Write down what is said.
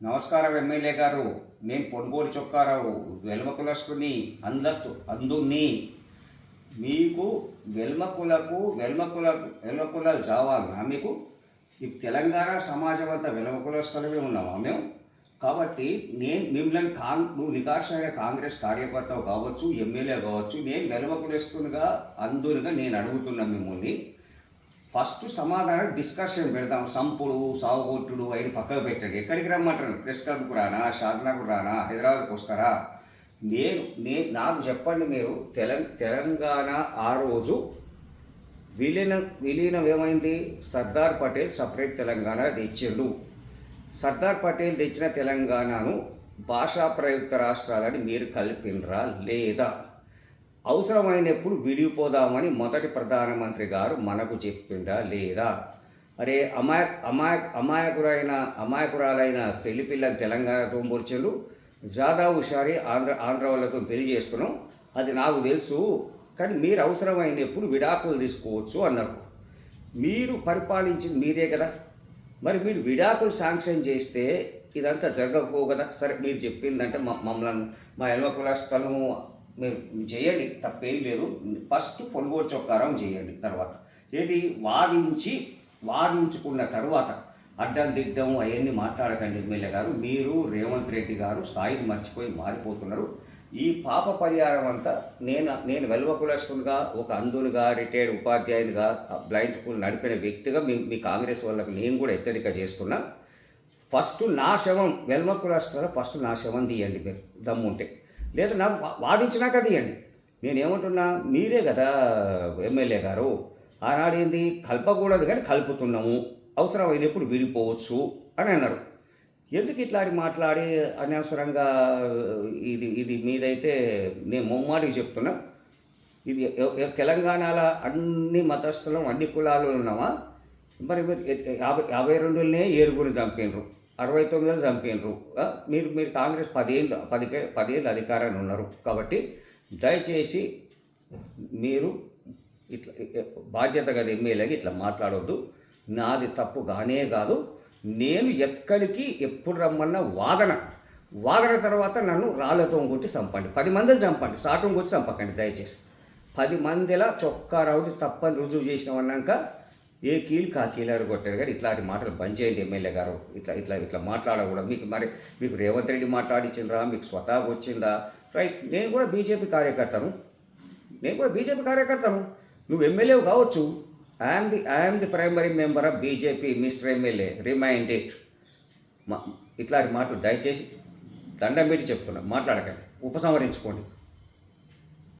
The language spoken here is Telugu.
నమస్కారం ఎమ్మెల్యే గారు నేను పొనుగోలు చొక్కారావు వెల్మకులస్తుని అందత్తు అందుని మీకు వెల్మకులకు వెల్మకులకు వెల్మకులాలు చావాలన్నా మీకు? ఈ తెలంగాణ సమాజం అంతా వెల్మకులస్తులమే ఉన్నామా మేము? కాబట్టి నేను మిమ్మల్ని కాంగ్ నువ్వు నికార్సైన కాంగ్రెస్ కార్యకర్త కావచ్చు ఎమ్మెల్యే కావచ్చు నేను వెల్మకులస్తునిగా అందునిగా నేను అడుగుతున్నా మిమ్మల్ని. ఫస్ట్ సమాధానం డిస్కషన్ పెడదాం. సంపుడు సాగుగొట్టుడు అయిన పక్కకు పెట్టండి. ఎక్కడికి రమ్మంటారు? ప్రెస్ క్లబ్కు రానా? షార్నాకు రానా? హైదరాబాద్కి వస్తారా? నేను నేను నాకు చెప్పండి మీరు. తెలం తెలంగాణ ఆ రోజు విలీనం విలీనం ఏమైంది సర్దార్ పటేల్ సపరేట్ తెలంగాణ తెచ్చిండు. సర్దార్ పటేల్ తెచ్చిన తెలంగాణను భాషా ప్రయుక్త రాష్ట్రాలని మీరు కలిపినరా లేదా? అవసరమైనప్పుడు విడిపోదామని మొదటి ప్రధానమంత్రి గారు మనకు చెప్పిండా లేదా? అరే అమాయ అమాయ అమాయకురైన అమాయకురాలైన పెళ్ళి పిల్లని తెలంగాణతో మూర్చలు జాదా హుషారి ఆంధ్ర ఆంధ్ర వాళ్ళతో పెళ్ళి చేసుకున్నాం అది నాకు తెలుసు కానీ మీరు అవసరమైనప్పుడు విడాకులు తీసుకోవచ్చు అన్నారు. మీరు పరిపాలించింది మీరే కదా. మరి మీరు విడాకులు శాంక్షన్ చేస్తే ఇదంతా జరగకపో కదా? సరే మీరు చెప్పిందంటే మ- మమ్మల్ని మా ఎల్వ కులస్థలము మీరు చేయండి తప్పేం లేదు. ఫస్ట్ పొనుగోడు చొక్కారం చేయండి తర్వాత. ఏది వాదించి వాదించుకున్న తర్వాత అడ్డం దిడ్డం అవన్నీ మాట్లాడకండి ఎమ్మెల్యే గారు. మీరు రేవంత్ రెడ్డి గారు స్థాయిని మర్చిపోయి మారిపోతున్నారు. ఈ పాప పరిహారం అంతా నేను నేను వెల్వకులస్తునిగా ఒక అందులుగా రిటైర్డ్ ఉపాధ్యాయునిగా బ్లైండ్ స్కూల్ నడిపిన వ్యక్తిగా మీ మీ కాంగ్రెస్ వాళ్ళకి నేను కూడా హెచ్చరిక చేస్తున్నా. ఫస్ట్ నా శవం వెల్మకులస్తుల ఫస్ట్ నా శవం తీయండి మీరు. దమ్ముంటే. లేదా నాకు వా- వాదించినాక తీయండి. నేనేమంటున్నా మీరే కదా ఎమ్మెల్యే గారు. ఆనాడు ఏంది? కలపకూడదు కానీ కలుపుతున్నాము. అవసరమైనప్పుడు విడిపోవచ్చు అని అన్నారు. ఎందుకు ఇట్లాంటి మాట్లాడి అనవసరంగా ఇది ఇది మీదైతే నేను ముమ్మాటికి చెప్తున్నా. ఇది ఎ- తెలంగాణలో అన్ని మతస్థులం అన్ని కులాలు ఉన్నామా? మరి యాభై యాభై రెండులనే ఏడుగురు చంపినరు. అరవై తొమ్మిదిలో చంపినరు మీరు మీరు కాంగ్రెస్ పదేళ్ళు పదికే పదేళ్ళు అధికారాన్ని ఉన్నారు. కాబట్టి దయచేసి మీరు ఇట్లా బాధ్యత గల ఎమ్మెల్యేగా ఇట్లా మాట్లాడొద్దు. నాది తప్పు కానే కాదు. నేను ఎక్కడికి ఎప్పుడు రమ్మన్న వాదన. వాదన తర్వాత నన్ను రాళ్ళతో కొట్టి చంపండి. పది మందిని చంపండి. సాటం కొట్టి చంపకండి దయచేసి. పది మందిలా చొక్కా రౌడి తప్పని రుజువు చేసినామన్నాక ఏ కీలు కా కీలారు కొట్టారు కానీ ఇట్లాంటి మాటలు బంద్ చేయండి ఎమ్మెల్యే గారు. ఇట్లా ఇట్లా ఇట్లా మాట్లాడకూడదు. మీకు మరి మీకు రేవంత్ రెడ్డి మాట్లాడించిందా మీకు స్వతహాగా వచ్చిందా? రైట్ నేను కూడా బీజేపీ కార్యకర్తను. నేను కూడా బీజేపీ కార్యకర్తను. నువ్వు ఎమ్మెల్యే కావచ్చు. I'm the I'm the primary member of BJP mister MLA remind it మా ఇట్లాంటి మాటలు దయచేసి దండం పెట్టి చెప్తున్నా మాట్లాడకండి. ఉపసంహరించుకోండి.